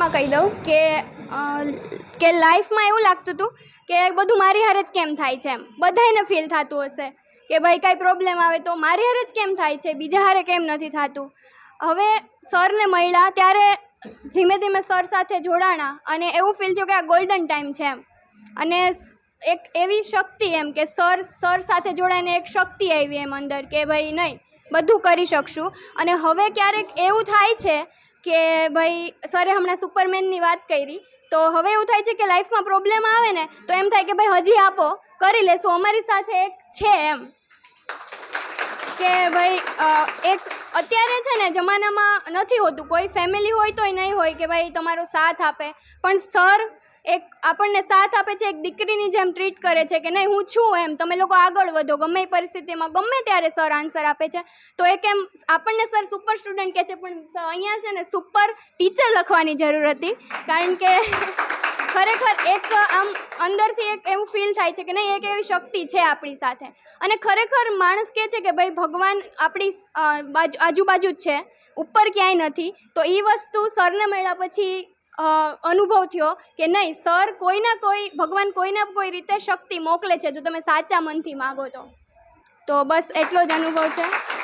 માં કહી દઉં કે કે લાઈફમાં એવું લાગતું હતું કે બધું મારી હારે જ કેમ થાય છે એમ. બધાયને ફીલ થતું હશે કે ભાઈ કાંઈ પ્રોબ્લેમ આવે તો મારી હારે જ કેમ થાય છે? બીજા હારે કેમ નથી થતું? હવે સરને મળ્યા ત્યારે ધીમે ધીમે સર સાથે જોડાણા અને એવું ફીલ થયું કે આ ગોલ્ડન ટાઈમ છે એમ. અને એક એવી શક્તિ એમ કે સર સર સાથે જોડાઈને એક શક્તિ આવી એમ અંદર કે ભાઈ નહીં, બધું કરી શકશું. અને હવે ક્યારેક એવું થાય છે કે ભાઈ, સરે હમણાં સુપરમેનની વાત કરી, તો હવે એવું થાય છે કે લાઈફમાં પ્રોબ્લેમ આવે ને, તો એમ થાય કે ભાઈ, હજી આપો, કરી લેશું, અમારી સાથે એક છે એમ. કે ભાઈ એક અત્યારે છે ને, જમાનામાં નથી હોતું, કોઈ ફેમિલી હોય તોય નહીં હોય કે ભાઈ, તમારો સાથ આપે. પણ સર એક આપણને સાથ આપે છે, એક દીકરીની જેમ ટ્રીટ કરે છે કે નહીં, હું છું એમ. તમે લોકો આગળ વધો, ગમે એ પરિસ્થિતિમાં, ગમે ત્યારે સર આન્સર આપે છે. તો એક એમ આપણને સર સુપર સ્ટુડન્ટ કહે છે, પણ અહીંયા છે ને સુપર ટીચર લખવાની જરૂર હતી. કારણ કે ખરેખર એક આમ અંદરથી એક એવું ફીલ થાય છે કે નહીં, એક એવી શક્તિ છે આપણી સાથે. અને ખરેખર માણસ કહે છે કે ભાઈ, ભગવાન આપણી આજુબાજુ જ છે, ઉપર ક્યાંય નથી. તો એ વસ્તુ સરને મળ્યા પછી અનુભવ થયો કે નહીં, સર કોઈના કોઈ, ભગવાન કોઈના કોઈ રીતે શક્તિ મોકલે છે, જો તમે સાચા મનથી માગો તો. તો બસ એટલો જ અનુભવ છે.